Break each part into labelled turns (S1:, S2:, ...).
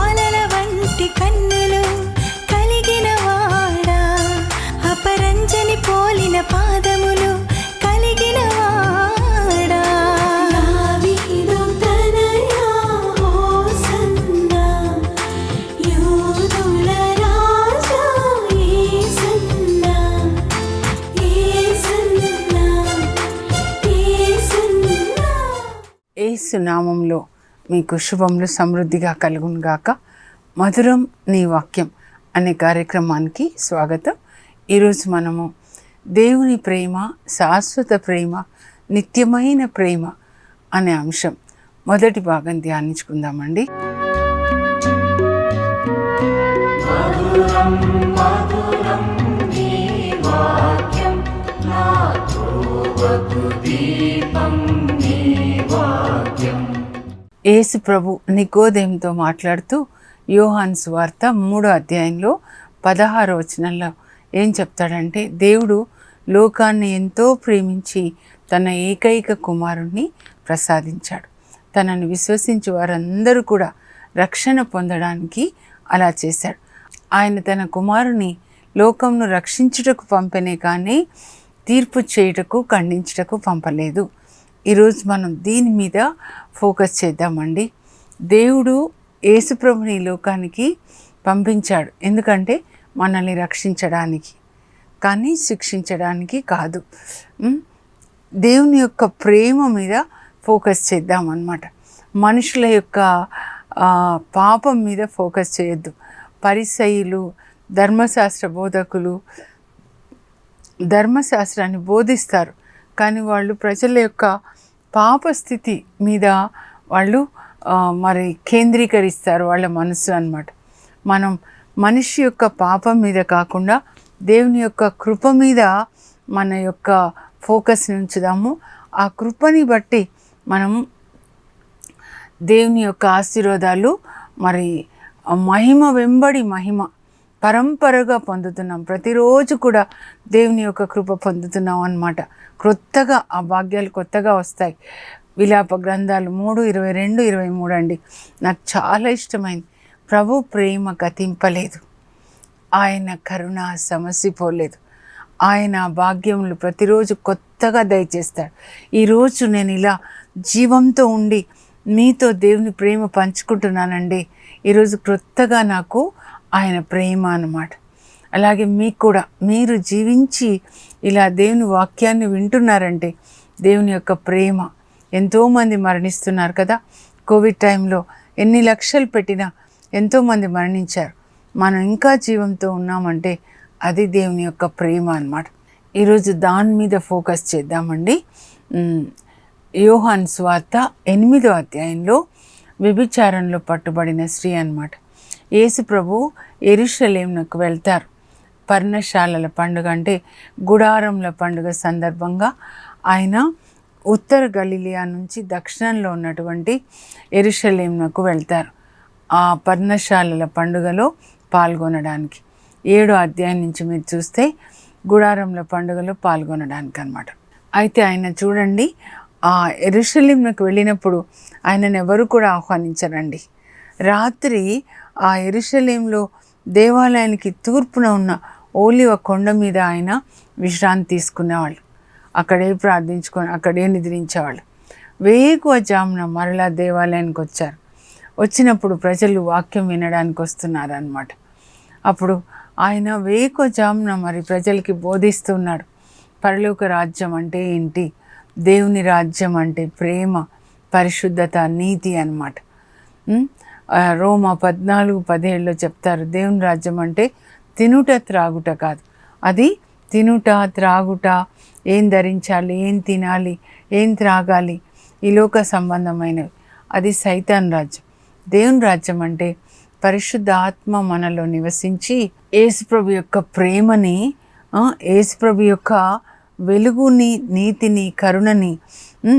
S1: జ్వాలల వంటి కన్నులు కలిగిన వాడా అపరంజని పోలిన పాదములు కలిగిన వాడా. దావీదు తనయా
S2: మీకు శుభములు సమృద్ధిగా కలుగును గాక. మధురం నీ వాక్యం అనే కార్యక్రమానికి స్వాగతం. ఈరోజు మనము దేవుని ప్రేమ శాశ్వత ప్రేమ నిత్యమైన ప్రేమ అనే అంశం మొదటి భాగం ధ్యానించుకుందామండి. యేసు ప్రభు నికోదేంతో మాట్లాడుతూ యోహాన్ సువార్త మూడో అధ్యాయంలో పదహారో వచనంలో ఏం చెప్తాడంటే దేవుడు లోకాన్ని ఎంతో ప్రేమించి తన ఏకైక కుమారుణ్ణి ప్రసాదించాడు. తనను విశ్వసించి వారందరూ కూడా రక్షణ పొందడానికి అలా చేశాడు. ఆయన తన కుమారుని లోకంను రక్షించుటకు పంపనే కానీ తీర్పు చేయుటకు ఖండించుటకు పంపలేదు. ఈరోజు మనం దీని మీద ఫోకస్ చేద్దామండి. దేవుడు యేసుప్రభుని ఈ లోకానికి పంపించాడు. ఎందుకంటే మనల్ని రక్షించడానికి కానీ శిక్షించడానికి కాదు. దేవుని యొక్క ప్రేమ మీద ఫోకస్ చేద్దామన్నమాట. మనుషుల యొక్క పాపం మీద ఫోకస్ చేయొద్దు. పరిసయులు ధర్మశాస్త్ర బోధకులు ధర్మశాస్త్రాన్ని బోధిస్తారు. కానీ వాళ్ళు ప్రజల యొక్క పాప స్థితి మీద వాళ్ళు మరి కేంద్రీకరిస్తారు వాళ్ళ మనసు అన్నమాట. మనం మనిషి యొక్క పాపం మీద కాకుండా దేవుని యొక్క కృప మీద మన యొక్క ఫోకస్ని ఉంచుదాము. ఆ కృపని బట్టి మనం దేవుని యొక్క ఆశీర్వాదాలు మరి మహిమ వెంబడి మహిమ పరంపరగా పొందుతున్నాం. ప్రతిరోజు కూడా దేవుని యొక్క కృప పొందుతున్నాం అన్నమాట. క్రొత్తగా ఆ భాగ్యాలు కొత్తగా వస్తాయి. విలాప గ్రంథాలు మూడు ఇరవై రెండు ఇరవై మూడు అండి. నాకు చాలా ఇష్టమైంది. ప్రభు ప్రేమ గతింపలేదు ఆయన కరుణ సమసిపోలేదు. ఆయన భాగ్యములు ప్రతిరోజు కొత్తగా దయచేస్తాడు. ఈరోజు నేను ఇలా జీవంతో ఉండి మీతో దేవుని ప్రేమ పంచుకుంటున్నానండి. ఈరోజు క్రొత్తగా నాకు ఆయన ప్రేమ అన్నమాట. అలాగే మీకు కూడా మీరు జీవించి ఇలా దేవుని వాక్యాన్ని వింటున్నారంటే దేవుని యొక్క ప్రేమ ఎంతోమంది మరణిస్తున్నారు కదా. కోవిడ్ టైంలో ఎన్ని లక్షలు పెట్టినా ఎంతోమంది మరణించారు. మనం ఇంకా జీవంతో ఉన్నామంటే అది దేవుని యొక్క ప్రేమ అన్నమాట. ఈరోజు దాని మీద ఫోకస్ చేద్దామండి. యోహాన్ స్వార్త ఎనిమిదో అధ్యాయంలో వ్యభిచారంలో పట్టుబడిన స్త్రీ అన్నమాట. యేసుప్రభు ఎరుషలేంకు వెళ్తారు. పర్ణశాలల పండుగ అంటే గుడారంల పండుగ సందర్భంగా ఆయన ఉత్తర గలీలియా నుంచి దక్షిణంలో ఉన్నటువంటి ఎరుషలేంకు వెళ్తారు. ఆ పర్ణశాలల పండుగలో పాల్గొనడానికి. ఏడో అధ్యాయం నుంచి మీరు చూస్తే గుడారంల పండుగలో పాల్గొనడానికి అనమాట అయితే ఆయన చూడండి ఆ ఎరుషలింకు వెళ్ళినప్పుడు ఆయనను ఎవరు కూడా ఆహ్వానించరండి. రాత్రి ఆ ఎరుషలేంలో దేవాలయానికి తూర్పున ఉన్న ఓలివ కొండ మీద ఆయన విశ్రాంతి తీసుకునేవాళ్ళు. అక్కడే ప్రార్థించుకొని అక్కడే నిద్రించేవాళ్ళు. వేకువ జామున మరలా దేవాలయానికి వచ్చారు. వచ్చినప్పుడు ప్రజలు వాక్యం వినడానికి వస్తున్నారు అనమాట అప్పుడు ఆయన వేకువ జామున మరి ప్రజలకి బోధిస్తున్నాడు పరలోక రాజ్యం అంటే ఏంటి? దేవుని రాజ్యం అంటే ప్రేమ పరిశుద్ధత నీతి అన్నమాట. రోమా పద్నాలుగు పదిహేడులో చెప్తారు దేవుని రాజ్యం అంటే తినుట త్రాగుట కాదు. అది తినుట త్రాగుట ఏం ధరించాలి ఏం తినాలి ఏం త్రాగాలి ఈ లోక సంబంధమైనవి. అది సైతాన్ రాజ్యం. దేవుని రాజ్యం అంటే పరిశుద్ధ ఆత్మ మనలో నివసించి యేసుప్రభు యొక్క ప్రేమని ఏసుప్రభు యేసుప్రభు యొక్క వెలుగుని నీతిని కరుణని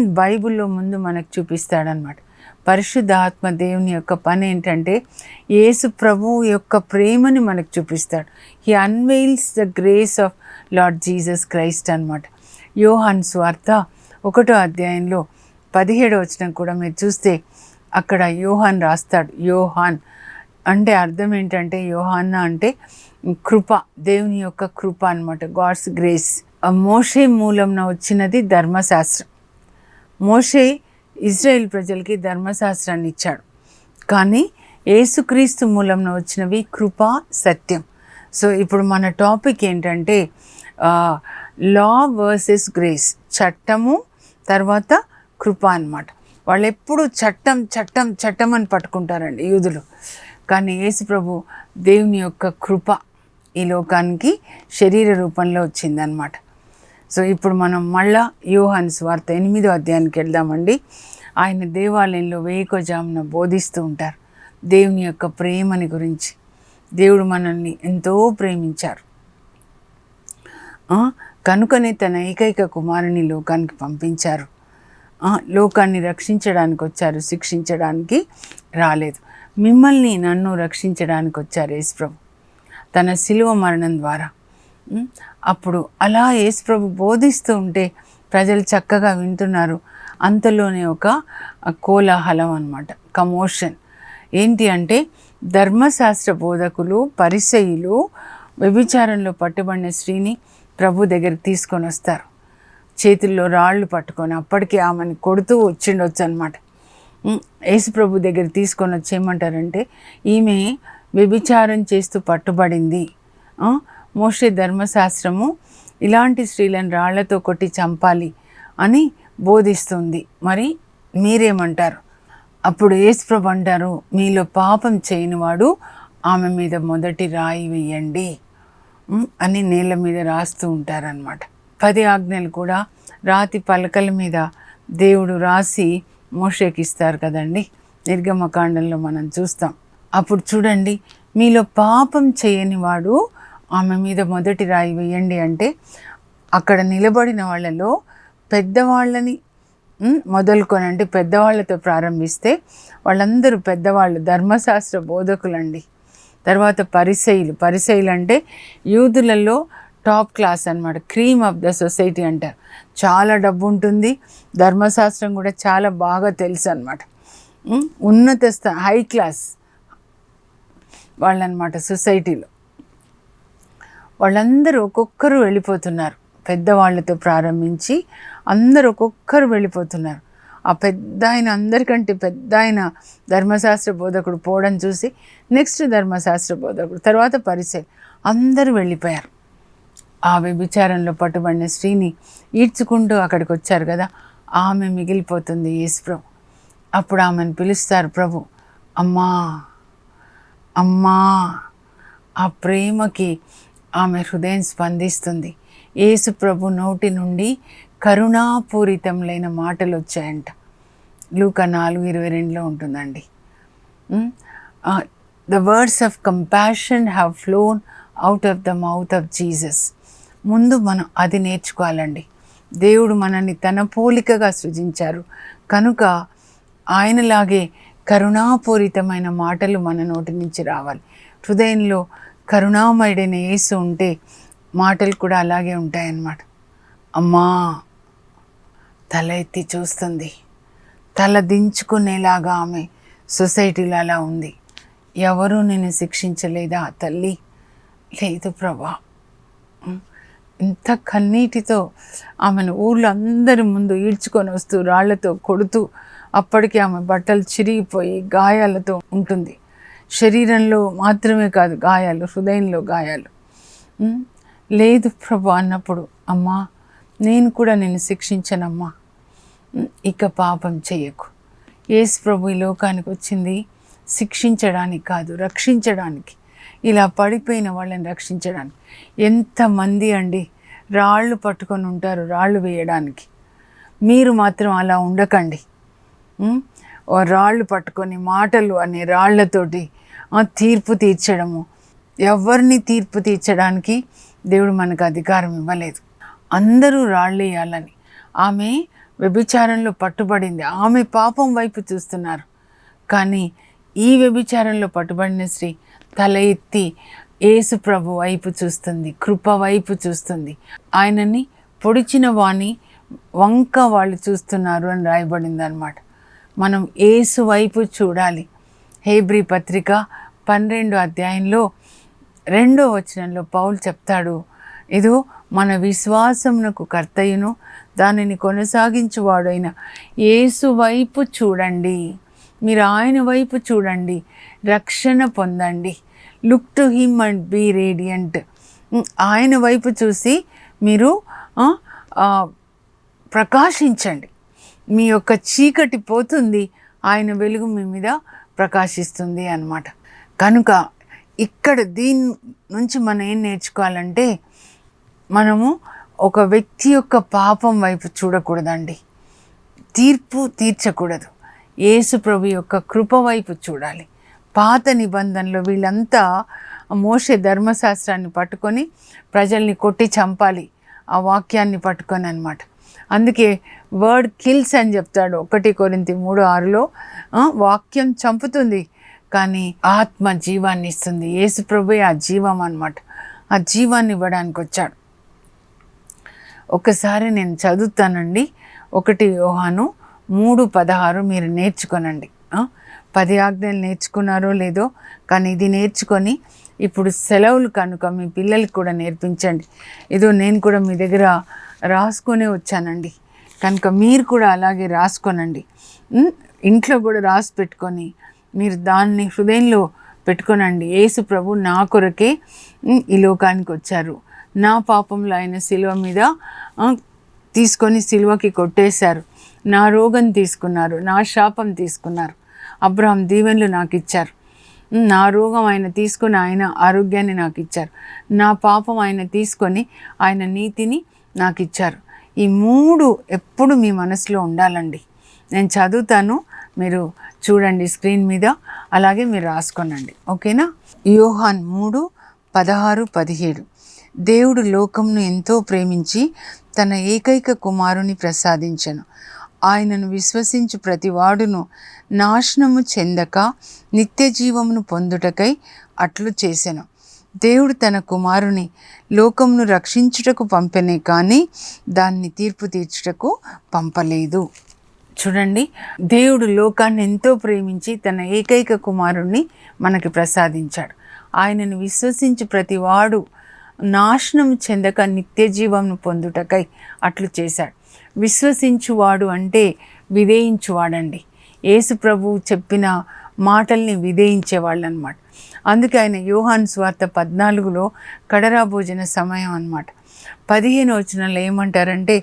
S2: బైబిల్లో ముందు మనకు చూపిస్తాడనమాట పరిశుద్ధాత్మ దేవుని యొక్క పని ఏంటంటే యేసు ప్రభు యొక్క ప్రేమని మనకు చూపిస్తాడు. He unveils the grace of Lord Jesus Christ అనమాట యోహాన్ స్వార్థ ఒకటో అధ్యాయంలో పదిహేడో వచ్చిన కూడా మీరు చూస్తే అక్కడ యోహాన్ రాస్తాడు. యోహాన్ అంటే అర్థం ఏంటంటే యోహాన్న అంటే కృప దేవుని యొక్క కృప అనమాట గాడ్స్ గ్రేస్. మోషే మూలంన వచ్చినది ధర్మశాస్త్రం. మోషే ఇజ్రాయెల్ ప్రజలకి ధర్మశాస్త్రాన్ని ఇచ్చాడు. కానీ ఏసుక్రీస్తు మూలంన వచ్చినవి కృప సత్యం. సో ఇప్పుడు మన టాపిక్ ఏంటంటే లా వర్సెస్ గ్రేస్. చట్టము తర్వాత కృప అన్నమాట. వాళ్ళు ఎప్పుడు చట్టం చట్టం చట్టం అని పట్టుకుంటారండి యూదులు. కానీ యేసు ప్రభు దేవుని యొక్క కృప ఈ లోకానికి శరీర రూపంలో వచ్చిందనమాట సో ఇప్పుడు మనం మళ్ళా యూహాన్స్ వార్త ఎనిమిదో అధ్యాయానికి వెళ్దామండి. ఆయన దేవాలయంలో వేయకోజామున బోధిస్తూ ఉంటారు. దేవుని యొక్క ప్రేమని గురించి. దేవుడు మనల్ని ఎంతో ప్రేమించారు. కనుకనే తన ఏకైక కుమారుని లోకానికి పంపించారు. లోకాన్ని రక్షించడానికి వచ్చారు శిక్షించడానికి రాలేదు. మిమ్మల్ని నన్ను రక్షించడానికి వచ్చారు యేసుప్రభు తన శిలువ మరణం ద్వారా. అప్పుడు అలా యేసుప్రభు బోధిస్తూ ఉంటే ప్రజలు చక్కగా వింటున్నారు. అంతలోనే ఒక కోలాహలం అనమాట కమోషన్. ఏంటి అంటే ధర్మశాస్త్ర బోధకులు పరిసయులు వ్యభిచారంలో పట్టుబడిన స్త్రీని ప్రభు దగ్గరికి తీసుకొని వస్తారు. చేతుల్లో రాళ్ళు పట్టుకొని అప్పటికే ఆమెను కొడుతూ వచ్చిండొచ్చు అనమాట యేసుప్రభు దగ్గర తీసుకొని వచ్చేయమంటారంటే ఈమె వ్యభిచారం చేస్తూ పట్టుబడింది. మోషే ధర్మశాస్త్రము ఇలాంటి స్త్రీలను రాళ్ళతో కొట్టి చంపాలి అని బోధిస్తుంది. మరి మీరేమంటారు? అప్పుడు ఏసుప్రభు అంటారు మీలో పాపం చేయనివాడు ఆమె మీద మొదటి రాయి వేయండి. అని నేల మీద రాస్తూ ఉంటారనమాట పది ఆజ్ఞలు కూడా రాతి పలకల మీద దేవుడు రాసి మోషేకి ఇస్తారు కదండి. నిర్గమకాండంలో మనం చూస్తాం. అప్పుడు చూడండి మీలో పాపం చేయని వాడు ఆమె మీద మొదటి రాయి వేయండి అంటే అక్కడ నిలబడిన వాళ్ళలో పెద్దవాళ్ళని మొదలుకొని అంటే పెద్దవాళ్ళతో ప్రారంభిస్తే వాళ్ళందరూ పెద్దవాళ్ళు ధర్మశాస్త్ర బోధకులండి. తర్వాత పరిసైలు పరిసైలు అంటే యూదులలో టాప్ క్లాస్ అన్నమాట క్రీమ్ ఆఫ్ ద సొసైటీ అంటారు. చాలా డబ్బు ఉంటుంది ధర్మశాస్త్రం కూడా చాలా బాగా తెలుసు అనమాట ఉన్నత స్థా హై క్లాస్ వాళ్ళనమాట సొసైటీలో. వాళ్ళందరూ ఒక్కొక్కరు వెళ్ళిపోతున్నారు. పెద్దవాళ్ళతో ప్రారంభించి అందరూ ఒక్కొక్కరు వెళ్ళిపోతున్నారు. ఆ పెద్ద ఆయన అందరికంటే పెద్ద ఆయన ధర్మశాస్త్ర బోధకుడు పోవడం చూసి నెక్స్ట్ ధర్మశాస్త్ర బోధకుడు తర్వాత పరిచయం అందరూ వెళ్ళిపోయారు. ఆ వ్యభిచారంలో పట్టుబడిన స్త్రీని ఈడ్చుకుంటూ అక్కడికి వచ్చారు కదా ఆమె మిగిలిపోతుంది యేసుప్రభు అప్పుడు ఆమెను పిలుస్తారు ప్రభు అమ్మా అమ్మా ఆ ప్రేమకి ఆమె హృదయం స్పందిస్తుంది. యేసు ప్రభు నోటి నుండి కరుణాపూరితములైన మాటలు వచ్చాయంట లూక నాలుగు ఇరవై రెండులో ఉంటుందండి. The words of compassion have flown out of the mouth of Jesus. ముందు మనం అది నేర్చుకోవాలండి. దేవుడు మనల్ని తన పోలికగా సృజించారు. కనుక ఆయనలాగే కరుణాపూరితమైన మాటలు మన నోటి నుంచి రావాలి. హృదయంలో కరుణామయుడైన యేసు ఉంటే మాటలు కూడా అలాగే ఉంటాయన్నమాట. అమ్మా తల ఎత్తి చూస్తుంది. తల దించుకునేలాగా ఆమె సొసైటీలో అలా ఉంది. ఎవరూ నేను శిక్షించలేదా తల్లి? లేదు ప్రభా. ఇంత కన్నీటితో ఆమెను ఊళ్ళో అందరి ముందు ఈడ్చుకొని వస్తూ రాళ్ళతో కొడుతూ అప్పటికి ఆమె బట్టలు చిరిగిపోయి గాయాలతో ఉంటుంది. శరీరంలో మాత్రమే కాదు గాయాలు హృదయంలో గాయాలు. లేదు ప్రభు అన్నప్పుడు అమ్మా నేను కూడా నేను శిక్షించనమ్మా. ఇక పాపం చేయకు. యేసు ప్రభు ఈ లోకానికి వచ్చింది శిక్షించడానికి కాదు రక్షించడానికి. ఇలా పడిపోయిన వాళ్ళని రక్షించడానికి. ఎంతమంది అండి రాళ్ళు పట్టుకొని ఉంటారు రాళ్ళు వేయడానికి. మీరు మాత్రం అలా ఉండకండి. రాళ్ళు పట్టుకొని మాటలు అనే రాళ్ళతోటి తీర్పు తీర్చడము. ఎవరిని తీర్పు తీర్చడానికి దేవుడు మనకు అధికారం ఇవ్వలేదు. అందరూ రాళ్ళేయాలని. ఆమె వ్యభిచారంలో పట్టుబడింది. ఆమె పాపం వైపు చూస్తున్నారు. కానీ ఈ వ్యభిచారంలో పట్టుబడిన స్త్రీ తల ఎత్తి యేసు ప్రభు వైపు చూస్తుంది. కృప వైపు చూస్తుంది. ఆయనని పొడిచిన వాణి వంక వాళ్ళు చూస్తున్నారు అని రాయబడింది అనమాట మనం ఏసు వైపు చూడాలి. హేబ్రీ పత్రిక పన్నెండు అధ్యాయంలో రెండో వచనంలో పౌలు చెప్తాడు ఇదో మన విశ్వాసమునకు కర్తయును దానిని కొనసాగించువాడైన యేసు వైపు చూడండి. మీరు ఆయన వైపు చూడండి. రక్షణ పొందండి. Look to him and be radiant. ఆయన వైపు చూసి మీరు ప్రకాశించండి. మీ యొక్క చీకటి పోతుంది ఆయన వెలుగు మీ మీద ప్రకాశిస్తుంది అన్నమాట. కనుక ఇక్కడ దీని నుంచి మనం ఏం నేర్చుకోవాలంటే మనము ఒక వ్యక్తి యొక్క పాపం వైపు చూడకూడదండి. తీర్పు తీర్చకూడదు. యేసు ప్రభు యొక్క కృప వైపు చూడాలి. పాత నిబంధనలో వీళ్ళంతా మోసే ధర్మశాస్త్రాన్ని పట్టుకొని ప్రజల్ని కొట్టి చంపాలి. ఆ వాక్యాన్ని పట్టుకొని అనమాట అందుకే వర్డ్ కిల్స్ అని చెప్తాడు ఒకటి కొరింత మూడు ఆరులో వాక్యం చంపుతుంది. కానీ ఆత్మ జీవాన్ని ఇస్తుంది. యేసు ప్రభువే ఆ జీవం అన్నమాట. ఆ జీవాన్ని ఇవ్వడానికి వచ్చాడు. ఒకసారి నేను చదువుతానండి. ఒకటి యోహాను మూడు పదహారు మీరు నేర్చుకోనండి. పది ఆజ్ఞలు నేర్చుకున్నారో లేదో కానీ ఇది నేర్చుకొని ఇప్పుడు సెలవులు కనుక మీ పిల్లలకి కూడా నేర్పించండి. ఏదో నేను కూడా మీ దగ్గర రాసుకొనే వచ్చానండి. కనుక మీరు కూడా అలాగే రాసుకోనండి. ఇంట్లో కూడా రాసి పెట్టుకొని మీరు దాన్ని హృదయంలో పెట్టుకోనండి. యేసు ప్రభు నా కొరకే ఈ లోకానికి వచ్చారు. నా పాపంలో ఆయన శిలువ మీద తీసుకొని శిలువకి కొట్టేశారు. నా రోగం తీసుకున్నారు. నా శాపం తీసుకున్నారు. అబ్రహం దీవెనలు నాకు ఇచ్చారు నా రోగం ఆయన తీసుకొని ఆయన ఆరోగ్యాన్ని నాకు ఇచ్చారు నా పాపం ఆయన తీసుకొని ఆయన నీతిని నాకు ఇచ్చారు ఈ మూడు ఎప్పుడు మీ మనసులో ఉండాలండి. నేను చదువుతాను. మీరు చూడండి స్క్రీన్ మీద. అలాగే మీరు రాసుకోనండి. ఓకేనా? యోహాన్ మూడు పదహారు పదిహేడు. దేవుడు లోకంను ఎంతో ప్రేమించి తన ఏకైక కుమారుని ప్రసాదించెను. ఆయనను విశ్వసించు ప్రతివాడును నాశనము చెందక నిత్య జీవమును పొందుటకై అట్లు చేసెను. దేవుడు తన కుమారుని లోకమును రక్షించుటకు పంపెనే కానీ దాన్ని తీర్పు తీర్చుటకు పంపలేదు. చూడండి దేవుడు లోకాన్ని ఎంతో ప్రేమించి తన ఏకైక కుమారుణ్ణి మనకి ప్రసాదించాడు. ఆయనను విశ్వసించి ప్రతివాడు నాశనం చెందక నిత్య జీవంను పొందుటకై అట్లు చేశాడు. విశ్వసించువాడు అంటే విధేయించువాడండి. యేసు ప్రభువు చెప్పిన మాటల్ని విధేయించేవాళ్ళు అనమాట అందుకే ఆయన యోహాన్ స్వార్థ పద్నాలుగులో కడరా భోజన సమయం అనమాట పదిహేను వచనంలో ఏమంటారంటే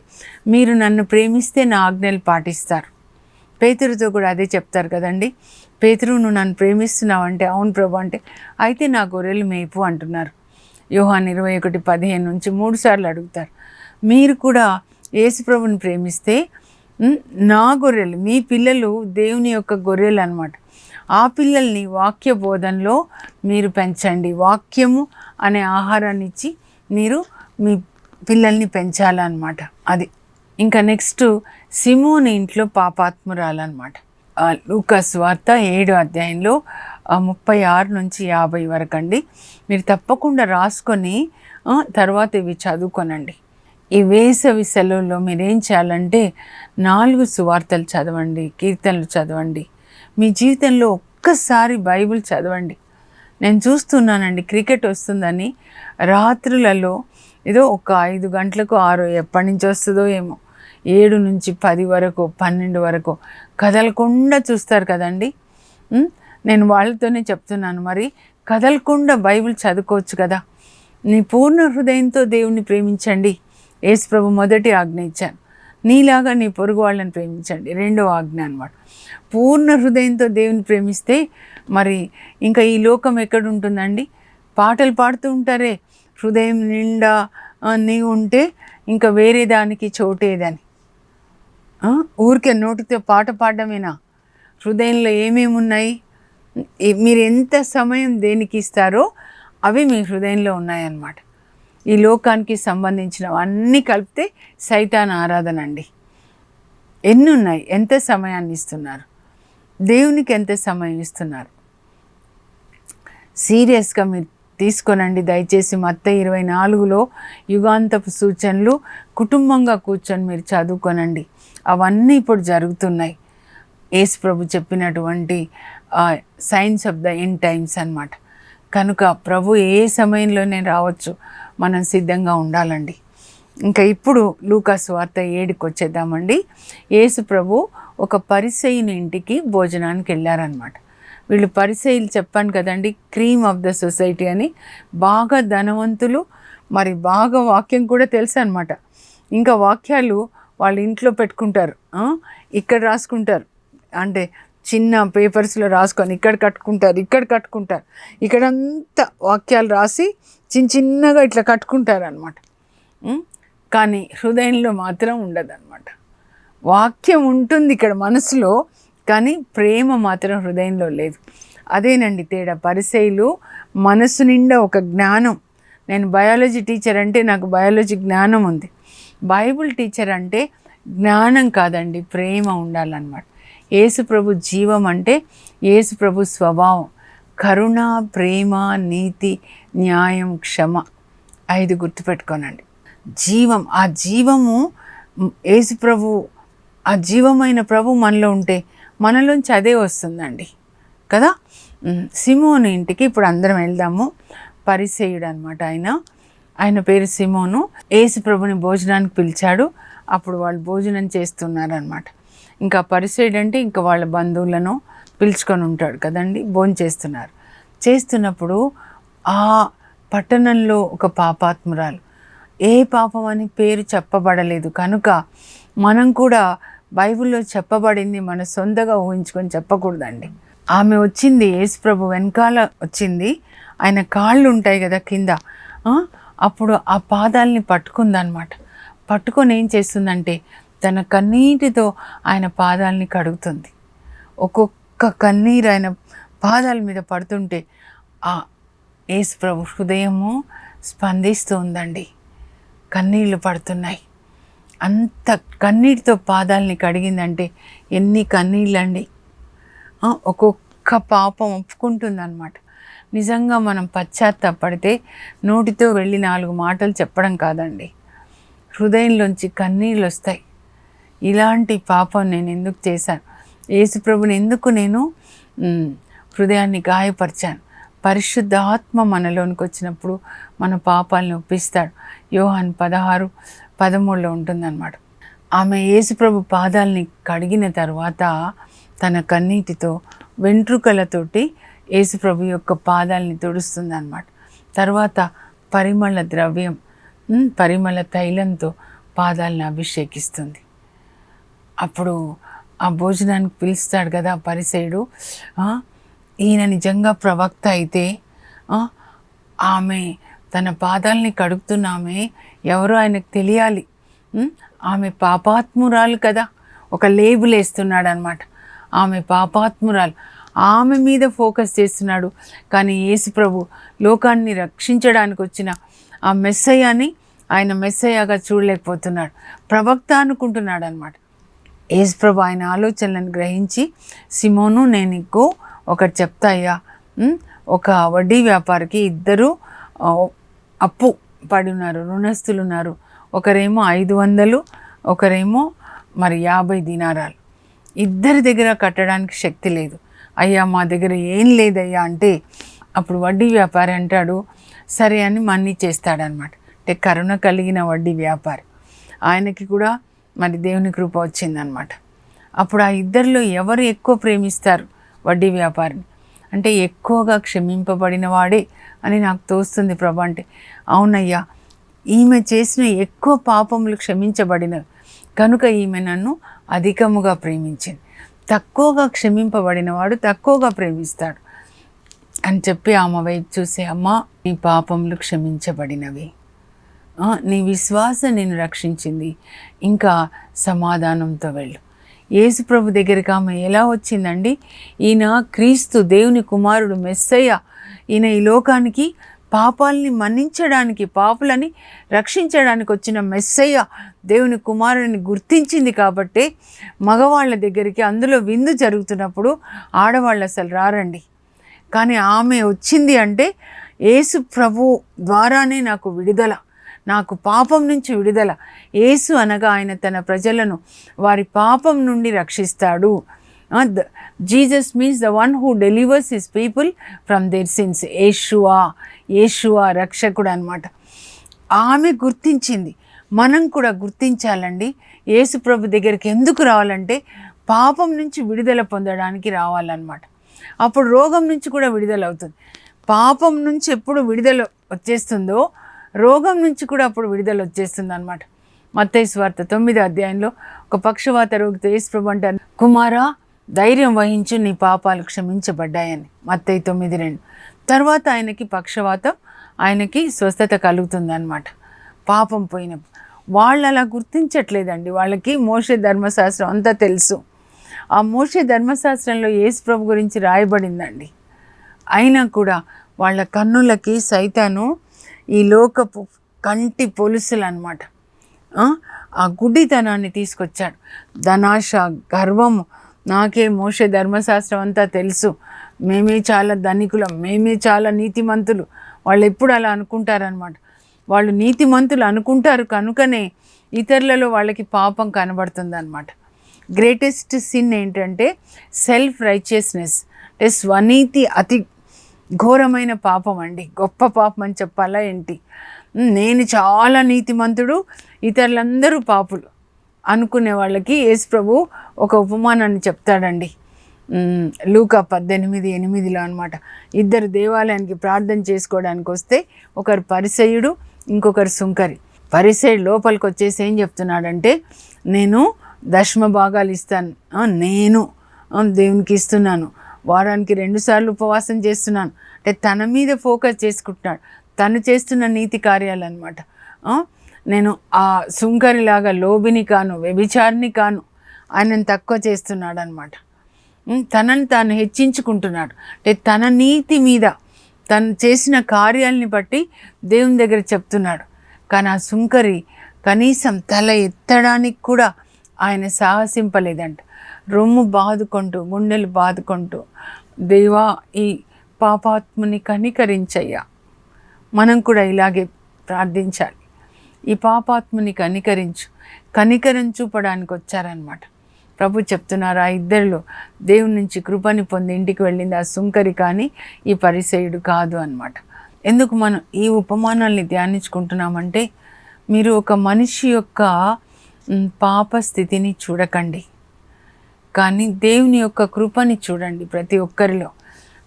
S2: మీరు నన్ను ప్రేమిస్తే నా ఆజ్ఞలు పాటిస్తారు. పేతురుతో కూడా అదే చెప్తారు కదండి పేతురు నువ్వు నన్ను ప్రేమిస్తున్నావు అంటే అవును ప్రభు అంటే అయితే నా గొర్రెలు మేపు అంటున్నారు. యోహాన్ ఇరవై ఒకటి పదిహేను నుంచి మూడు సార్లు అడుగుతారు మీరు కూడా యేసు ప్రభుని ప్రేమిస్తే నా గొర్రెలు మీ పిల్లలు దేవుని యొక్క గొర్రెలు అనమాట ఆ పిల్లల్ని వాక్య బోధనలో మీరు పెంచండి. వాక్యము అనే ఆహారాన్ని ఇచ్చి మీరు మీ పిల్లల్ని పెంచాలన్నమాట. అది. ఇంకా నెక్స్ట్ సిమోని ఇంట్లో పాపాత్మురాలన్నమాట. ఆ, లూకాస్ వార్త ఏడు అధ్యాయంలో ముప్పై ఆరు నుంచి యాభై వరకు అండి మీరు తప్పకుండా రాసుకొని తర్వాత ఇవి చదువుకోనండి. ఈ వేసవి సెలవుల్లో మీరేం చేయాలంటే నాలుగు సువార్తలు చదవండి కీర్తనలు చదవండి. మీ జీవితంలో ఒక్కసారి బైబిల్ చదవండి. నేను చూస్తున్నానండి క్రికెట్ వస్తుందని. రాత్రులలో ఏదో ఒక ఐదు గంటలకు ఆరు ఎప్పటి నుంచి వస్తుందో ఏమో. ఏడు నుంచి పది వరకు పన్నెండు వరకు. కదలకుండా చూస్తారు కదండి. నేను వాళ్ళతోనే చెప్తున్నాను మరి. కదలకుండా బైబిల్ చదువుకోవచ్చు కదా. నీ పూర్ణ హృదయంతో దేవుణ్ణి ప్రేమించండి. యేసు ప్రభు మొదటి ఆజ్ఞ ఇచ్చాను నీలాగా నీ పొరుగు వాళ్ళని ప్రేమించండి. రెండో ఆజ్ఞ అనమాట పూర్ణ హృదయంతో దేవుని ప్రేమిస్తే మరి ఇంకా ఈ లోకం ఎక్కడ ఉంటుందండి? పాటలు పాడుతూ ఉంటారే. హృదయం నిండా ఆ, ఉంటే ఇంకా వేరే దానికి చోటేదని. ఊరికే నోటితో పాట పాడమేనా? హృదయంలో ఏమేమి ఉన్నాయి? మీరు ఎంత సమయం దేనికి ఇస్తారో అవి మీ హృదయంలో ఉన్నాయన్నమాట. ఈ లోకానికి సంబంధించిన అన్నీ కలిపితే సైతాన్ ఆరాధన అండి ఎన్ని ఉన్నాయి ఎంత సమయాన్ని ఇస్తున్నారు? దేవునికి ఎంత సమయం ఇస్తున్నారు? సీరియస్గా మీరు తీసుకోనండి. దయచేసి మత్త ఇరవై నాలుగులో యుగాంతపు సూచనలు కుటుంబంగా కూర్చొని మీరు చదువుకోనండి. అవన్నీ ఇప్పుడు జరుగుతున్నాయి. యేసు ప్రభు చెప్పినటువంటి signs of the end times అనమాట కనుక ప్రభు ఏ సమయంలోనే రావచ్చు మనం సిద్ధంగా ఉండాలండి. ఇంకా ఇప్పుడు లూకాస్ వార్త ఏడుకి వచ్చేద్దామండి. యేసు ప్రభు ఒక పరిసయుని ఇంటికి భోజనానికి వెళ్ళారనమాట వీళ్ళు పరిసయులు చెప్పాను కదండి క్రీమ్ ఆఫ్ ద సొసైటీ అని బాగా ధనవంతులు మరి బాగా వాక్యం కూడా తెలుసు అనమాట ఇంకా వాక్యాలు వాళ్ళ ఇంట్లో పెట్టుకుంటారు ఇక్కడ రాసుకుంటారు. అంటే చిన్న పేపర్స్లో రాసుకొని ఇక్కడ కట్టుకుంటారు ఇక్కడ కట్టుకుంటారు. ఇక్కడంతా వాక్యాలు రాసి చిన్న చిన్నగా ఇట్లా కట్టుకుంటారు అనమాట కానీ హృదయంలో మాత్రం ఉండదన్నమాట. వాక్యం ఉంటుంది ఇక్కడ మనసులో కానీ ప్రేమ మాత్రం హృదయంలో లేదు. అదేనండి తేడా. పరిసైలు మనసు నిండా ఒక జ్ఞానం. నేను బయాలజీ టీచర్ అంటే నాకు బయాలజీ జ్ఞానం ఉంది. బైబుల్ టీచర్ అంటే జ్ఞానం కాదండి ప్రేమ ఉండాలన్నమాట. ఏసుప్రభు జీవం అంటే ఏసుప్రభు స్వభావం. కరుణ ప్రేమ నీతి న్యాయం క్షమ ఐదు గుర్తుపెట్టుకోనండి. జీవం ఆ జీవము ఏసుప్రభు ఆ జీవమైన ప్రభు మనలో ఉంటే మనలోంచి అదే వస్తుందండి. కదా? మ్, సిమోను ఇంటికి ఇప్పుడు అందరం వెళ్దాము. పరిసేయుడు అనమాట ఆయన. ఆయన పేరు సిమోను. ఏసు ప్రభుని భోజనానికి పిలిచాడు. అప్పుడు వాళ్ళు భోజనం చేస్తున్నారనమాట. ఇంకా పరిసేయుడు అంటే ఇంకా వాళ్ళ బంధువులను పిలుచుకొని ఉంటాడు కదండి. భోజనం చేస్తున్నారు. చేస్తున్నప్పుడు ఆ పట్టణంలో ఒక పాపాత్మురాలు. ఏ పాపం అని పేరు చెప్పబడలేదు. కనుక మనం కూడా బైబిల్లో చెప్పబడింది మన సొంతగా ఊహించుకొని చెప్పకూడదండి. ఆమె వచ్చింది యేసుప్రభు వెనకాల వచ్చింది. ఆయన కాళ్ళు ఉంటాయి కదా కింద. అప్పుడు ఆ పాదాలని పట్టుకుందనమాట. పట్టుకొని ఏం చేస్తుందంటే తన కన్నీటితో ఆయన పాదాలని కడుగుతుంది. ఒక్కొక్క కన్నీరు ఆయన పాదాల మీద పడుతుంటే ఆ యేసు ప్రభు హృదయము స్పందిస్తూ ఉందండి. కన్నీళ్ళు పడుతున్నాయి. అంత కన్నీటితో పాదాలని కడిగిందంటే ఎన్ని కన్నీళ్ళండి. ఒక్కొక్క పాపం ఒప్పుకుంటుందన్నమాట. నిజంగా మనం పశ్చాత్తాపడితే నోటితో వెళ్ళి నాలుగు మాటలు చెప్పడం కాదండి. హృదయంలోంచి కన్నీళ్ళు వస్తాయి ఇలాంటి పాపం నేను ఎందుకు చేశాను? యేసుప్రభుని ఎందుకు నేను హృదయాన్ని గాయపరిచాను? పరిశుద్ధ ఆత్మ మనలోనికి వచ్చినప్పుడు మన పాపాలను ఒప్పిస్తాడు. యోహాన్ పదహారు పదమూడులో ఉంటుందన్నమాట. ఆమె యేసుప్రభు పాదాలని కడిగిన తర్వాత తన కన్నీటితో వెంట్రుకలతోటి యేసుప్రభు యొక్క పాదాలని తుడుస్తుందన్నమాట. తర్వాత పరిమళ ద్రవ్యం పరిమళ తైలంతో పాదాలను అభిషేకిస్తుంది. అప్పుడు ఆ భోజనానికి పిలుస్తాడు కదా పరిసేయుడు. ఈయన నిజంగా ప్రవక్త అయితే ఆమె తన పాదాలని కడుగుతున్నామే ఎవరో ఆయనకు తెలియాలి. ఆమె పాపాత్మురాలు కదా. ఒక లేబుల్ వేస్తున్నాడు అనమాట ఆమె పాపాత్మురాలు. ఆమె మీద ఫోకస్ చేస్తున్నాడు. కానీ యేసుప్రభు లోకాన్ని రక్షించడానికి వచ్చిన ఆ మెస్సయ్యని ఆయన మెస్సయ్యగా చూడలేకపోతున్నాడు. ప్రవక్త అనుకుంటున్నాడు అనమాట యేసుప్రభు ఆయన ఆలోచనలను గ్రహించి సిమోను నేను ఇంకో ఒకటి చెప్తాయ్యా ఒక వడ్డీ వ్యాపారికి ఇద్దరు అప్పు పడి ఉన్నారు రుణస్థులు ఉన్నారు ఒకరేమో ఐదు వందలు ఒకరేమో మరి యాభై దినారాలు. ఇద్దరి దగ్గర కట్టడానికి శక్తి లేదు. అయ్యా మా దగ్గర ఏం లేదయ్యా అంటే అప్పుడు వడ్డీ వ్యాపారి అంటాడు సరే అని మన్నీ చేస్తాడనమాట అంటే కరుణ కలిగిన వడ్డీ వ్యాపారి. ఆయనకి కూడా మరి దేవుని కృప వచ్చిందనమాట అప్పుడు ఆ ఇద్దరిలో ఎవరు ఎక్కువ ప్రేమిస్తారు వడ్డీ వ్యాపారిని? అంటే ఎక్కువగా క్షమింపబడిన వాడే అని నాకు తోస్తుంది ప్రభా అంటే అవునయ్యా ఈమె చేసిన ఎక్కువ పాపములు క్షమించబడినవి కనుక ఈమె నన్ను అధికముగా ప్రేమించింది. తక్కువగా క్షమింపబడిన వాడు తక్కువగా ప్రేమిస్తాడు. అని చెప్పి ఆమె వైపు చూసి అమ్మ నీ పాపములు క్షమించబడినవి. నీ విశ్వాసం నేను రక్షించింది. ఇంకా సమాధానంతో వెళ్ళు. యేసు ప్రభు దగ్గరికి ఆమె ఎలా వచ్చిందండి? ఈయన క్రీస్తు దేవుని కుమారుడు మెస్సయ్య ఈయన ఈ లోకానికి పాపాలని మన్నించడానికి పాపులని రక్షించడానికి వచ్చిన మెస్సయ్య దేవుని కుమారుడిని గుర్తించింది కాబట్టే మగవాళ్ళ దగ్గరికి అందులో విందు జరుగుతున్నప్పుడు ఆడవాళ్ళు అసలు రారండి. కానీ ఆమె వచ్చింది అంటే యేసు ప్రభు ద్వారానే నాకు విడుదల నాకు పాపం నుంచి విడుదల. యేసు అనగా ఆయన తన ప్రజలను వారి పాపం నుండి రక్షిస్తాడు. Jesus means the one who delivers his people from their sins Yeshua Yeshua రక్షకుడు అనమాట ఆమె గుర్తించింది. మనం కూడా గుర్తించాలండి. యేసుప్రభు దగ్గరికి ఎందుకు రావాలంటే పాపం నుంచి విడుదల పొందడానికి రావాలన్నమాట. అప్పుడు రోగం నుంచి కూడా విడుదల అవుతుంది పాపం నుంచి ఎప్పుడు విడుదల వచ్చేస్తుందో రోగం నుంచి కూడా అప్పుడు విడుదల వచ్చేస్తుంది అనమాట మత్తైస్ వార్త తొమ్మిదో అధ్యాయంలో ఒక పక్షవాత రోగితో యేసుప్రభు అంటారు కుమారా ధైర్యం వహించు నీ పాపాలు క్షమించబడ్డాయని. మత్తయి తొమ్మిది రెండు. తర్వాత ఆయనకి పక్షవాతం ఆయనకి స్వస్థత కలుగుతుందన్నమాట. పాపం పోయిన వాళ్ళు అలా గుర్తించట్లేదండి. వాళ్ళకి మోషే ధర్మశాస్త్రం అంతా తెలుసు. ఆ మోషే ధర్మశాస్త్రంలో యేసు ప్రభు గురించి రాయబడిందండి. అయినా కూడా వాళ్ళ కన్నులకి సైతాను ఈ లోకపు కంటి పొలుసులు అనమాట ఆ గుడ్డితనాన్ని తీసుకొచ్చాడు. ధనాశ గర్వము నాకే మోసే ధర్మశాస్త్రం అంతా తెలుసు. మేమే చాలా ధనికులం. మేమే చాలా నీతిమంతులు. వాళ్ళు ఎప్పుడు అలా అనుకుంటారనమాట వాళ్ళు నీతిమంతులు అనుకుంటారు కనుకనే ఇతరులలో వాళ్ళకి పాపం కనబడుతుంది అనమాట గ్రేటెస్ట్ సిన్ ఏంటంటే సెల్ఫ్ రైచియస్నెస్ అంటే స్వనీతి అతి ఘోరమైన పాపం అండి గొప్ప పాపం అని చెప్పాలా ఏంటి నేను చాలా నీతిమంతుడు ఇతరులందరూ పాపులు అనుకునే వాళ్ళకి యేసు ప్రభు ఒక ఉపమానాన్ని చెప్తాడండి. లూక లూకా పద్దెనిమిది ఎనిమిదిలో అనమాట ఇద్దరు దేవాలయానికి ప్రార్థన చేసుకోవడానికి వస్తే ఒకరు పరిసయుడు ఇంకొకరు సుంకరి. పరిసయుడు లోపలికి వచ్చేసి ఏం చెప్తున్నాడంటే నేను దశమ భాగాలు ఇస్తాను. నేను దేవునికి ఇస్తున్నాను. వారానికి రెండుసార్లు ఉపవాసం చేస్తున్నాను. అంటే తన మీద ఫోకస్ చేసుకుంటున్నాడు. తను చేస్తున్న నీతి కార్యాలు అనమాట నేను ఆ సుంకరిలాగా లోబిని కాను వ్యభిచారిని కాను ఆయనను తక్కువ చేస్తున్నాడు అనమాట తనని తాను హెచ్చించుకుంటున్నాడు. అంటే తన నీతి మీద తను చేసిన కార్యాలని బట్టి దేవుని దగ్గర చెప్తున్నాడు. కానీ ఆ సుంకరి కనీసం తల ఎత్తడానికి కూడా ఆయన సాహసింపలేదంట. రొమ్ము బాదుకుంటూ గుండెలు బాదుకుంటూ దేవా ఈ పాపాత్ముని కనికరించయ్యా. మనం కూడా ఇలాగే ప్రార్థించాలి. ఈ పాపాత్ముని కనికరించు. కనికరం చూపడానికి వచ్చారనమాట. ప్రభు చెప్తున్నారు ఆ ఇద్దరిలో దేవుని నుంచి కృపని పొంది ఇంటికి వెళ్ళింది ఆ సుంకరి కానీ ఈ పరిసయుడు కాదు అన్నమాట. ఎందుకు మనం ఈ ఉపమానాల్ని ధ్యానించుకుంటున్నామంటే మీరు ఒక మనిషి యొక్క పాప స్థితిని చూడకండి. కానీ దేవుని యొక్క కృపని చూడండి ప్రతి ఒక్కరిలో.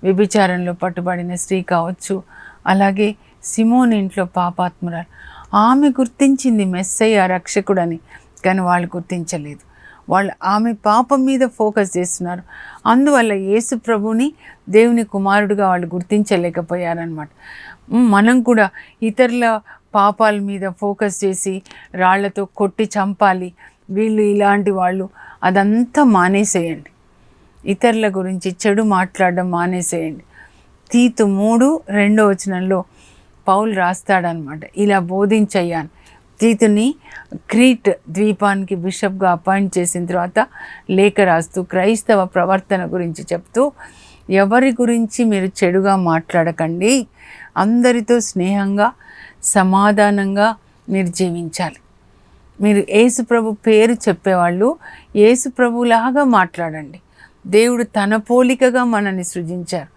S2: వ్యభిచారంలో పట్టుబడిన స్త్రీ కావచ్చు అలాగే సిమోన్ ఇంట్లో పాపాత్మురాలు. ఆమె గుర్తించింది మెస్సయ్య రక్షకుడని కానీ వాళ్ళు గుర్తించలేదు. వాళ్ళు ఆమె పాపం మీద ఫోకస్ చేస్తున్నారు. అందువల్ల యేసు ప్రభుని దేవుని కుమారుడుగా వాళ్ళు గుర్తించలేకపోయారనమాట మనం కూడా ఇతరుల పాపాల మీద ఫోకస్ చేసి రాళ్ళతో కొట్టి చంపాలి. వీళ్ళు ఇలాంటి వాళ్ళు అదంతా మానేసేయండి. ఇతరుల గురించి చెడు మాట్లాడడం మానేసేయండి. తీతు మూడు రెండో వచనంలో పౌలు రాస్తాడనమాట ఇలా బోధించయ్యాను. తీతుని క్రీట్ ద్వీపానికి బిషప్గా అపాయింట్ చేసిన తర్వాత లేఖ రాస్తూ క్రైస్తవ ప్రవర్తన గురించి చెప్తూ ఎవరి గురించి మీరు చెడుగా మాట్లాడకండి. అందరితో స్నేహంగా సమాధానంగా మీరు జీవించాలి. మీరు యేసుప్రభు పేరు చెప్పేవాళ్ళు యేసుప్రభులాగా మాట్లాడండి. దేవుడు తన పోలికగా మనల్ని సృజించారు.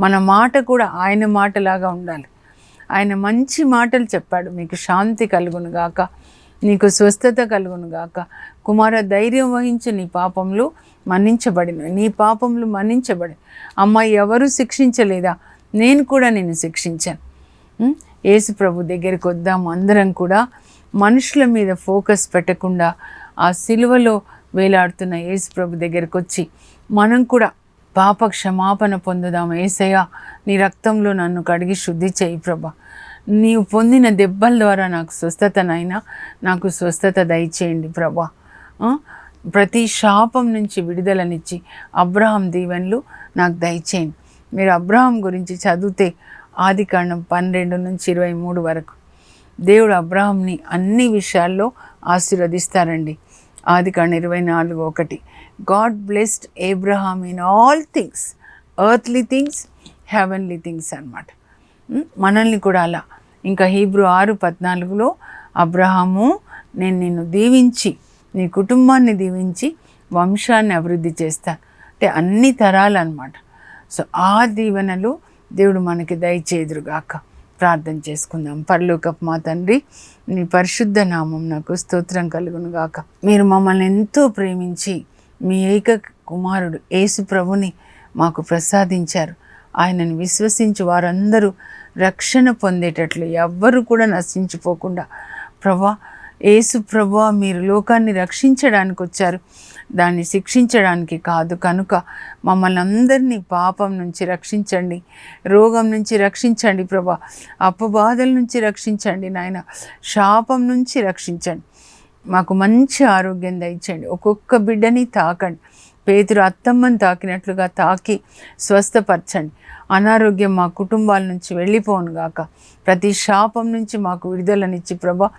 S2: మన మాట కూడా ఆయన మాటలాగా ఉండాలి. ఆయన మంచి మాటలు చెప్పాడు. మీకు శాంతి కలుగును గాక. నీకు స్వస్థత కలుగును గాక. కుమార ధైర్యం వహించి నీ పాపములు మన్నించబడిన నీ పాపములు మన్నించబడి. అమ్మాయి ఎవరు శిక్షించలేదా? నేను కూడా నిన్ను శిక్షించాను యేసు ప్రభు దగ్గరికి వద్దాం. అందరం కూడా మనుషుల మీద ఫోకస్ పెట్టకుండా ఆ సిలువలో వేలాడుతున్న యేసు ప్రభు దగ్గరికి వచ్చి మనం కూడా పాప క్షమాపణ పొందుదాం ఏసయ్య నీ రక్తంలో నన్ను కడిగి శుద్ధి చేయి ప్రభా. నీవు పొందిన దెబ్బల ద్వారా నాకు స్వస్థతనైనా నాకు స్వస్థత దయచేయండి ప్రభా. ప్రతి శాపం నుంచి విడుదలనిచ్చి అబ్రహాం దీవెన్లు నాకు దయచేయండి. మీరు అబ్రహాం గురించి చదివితే ఆది కాండం పన్నెండు నుంచి ఇరవై మూడు వరకు. దేవుడు అబ్రహాంని అన్ని విషయాల్లో ఆశీర్వదిస్తారండి. ఆది కాండం ఇరవై నాలుగు ఒకటి. God blessed Abraham in all things earthly things heavenly things అనమాట మనల్ని కూడా అలా. ఇంకా హీబ్రూ ఆరు పద్నాలుగులో అబ్రహాము నేను నిన్ను దీవించి నీ కుటుంబాన్ని దీవించి వంశాన్ని అభివృద్ధి చేస్తాను అంటే అన్ని తరాలు అనమాట సో ఆ దీవెనలు దేవుడు మనకి దయచేదురుగాక ప్రార్థన చేసుకుందాం. పరలోకపు మా తండ్రి నీ పరిశుద్ధ నామం నాకు స్తోత్రం కలుగునుగాక. మీరు మమ్మల్ని ఎంతో ప్రేమించి మీ ఏక కుమారుడు యేసు ప్రభుని మాకు ప్రసాదించారు. ఆయనను విశ్వసించి వారందరూ రక్షణ పొందేటట్లు ఎవ్వరు కూడా నశించిపోకుండా ప్రభా యేసు ప్రభా మీరు లోకాన్ని రక్షించడానికి వచ్చారు. దాన్ని శిక్షించడానికి కాదు కనుక మమ్మల్ని అందరినీ పాపం నుంచి రక్షించండి రోగం నుంచి రక్షించండి ప్రభా అపబాధల నుంచి రక్షించండి నాయన శాపం నుంచి రక్షించండి. మాకు మంచి ఆరోగ్యం దయచండి ఒక్కొక్క బిడ్డని తాకండి. పేతురు అత్తమ్మని తాకినట్లుగా తాకి స్వస్థపరచండి. అనారోగ్యం మా కుటుంబాల నుంచి వెళ్ళిపోను గాక. ప్రతి శాపం నుంచి మాకు విడుదలనిచ్చి ప్రభా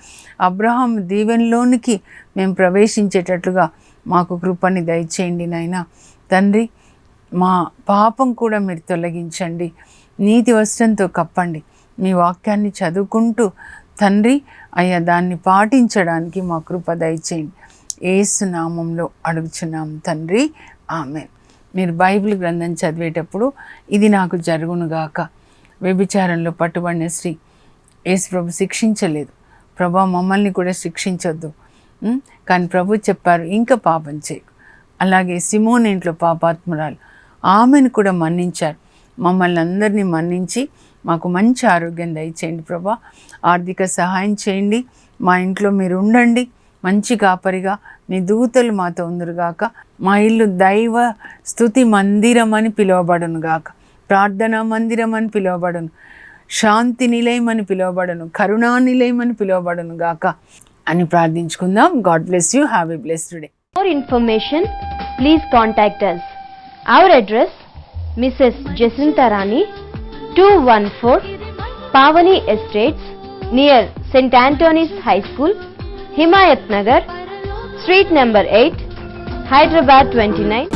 S2: అబ్రహాం దీవెనలోనికి మేము ప్రవేశించేటట్లుగా మాకు కృపని దయచేయండి నాయనా. తండ్రి మా పాపం కూడా మీరు తొలగించండి. నీతి వస్త్రంతో కప్పండి. మీ వాక్యాన్ని చదువుకుంటూ తండ్రి అయ్యా దాన్ని పాటించడానికి మా కృప దయచేయండి. ఏసు నామంలో అడుగుచున్నాం తండ్రి. ఆమె మీరు బైబిల్ గ్రంథం చదివేటప్పుడు ఇది నాకు జరుగునుగాక వ్యభిచారంలో పట్టుబడిన స్త్రీ యేసు ప్రభు శిక్షించలేదు. ప్రభా మమ్మల్ని కూడా శిక్షించొద్దు. కానీ ప్రభు చెప్పారు ఇంకా పాపం చేయకు. అలాగే సిమోన్ ఇంట్లో పాపాత్మురాలు ఆమెను కూడా మన్నించారు. మమ్మల్ని అందరినీ మన్నించి మాకు మంచి ఆరోగ్యం దయచేయండి ప్రభా. ఆర్థిక సహాయం చేయండి. మా ఇంట్లో మీరు ఉండండి. మంచి కాపరిగా మీ దూతలు మాతో ఉందరుగాక మా ఇల్లు దైవ స్థుతి మందిరం అని పిలువబడును గాక. ప్రార్థనా మందిరం అని పిలువబడును. శాంతి నిలయం అని పిలువబడును. కరుణా నిలయం అని పిలువబడను గాక. అని ప్రార్థించుకుందాం. God bless you. Have a blessed day.
S3: For information please contact us. Address address, Mrs. Jacinta two one four Pavani estates near saint Antony's high school
S1: Himayatnagar street number eight Hyderabad twenty nine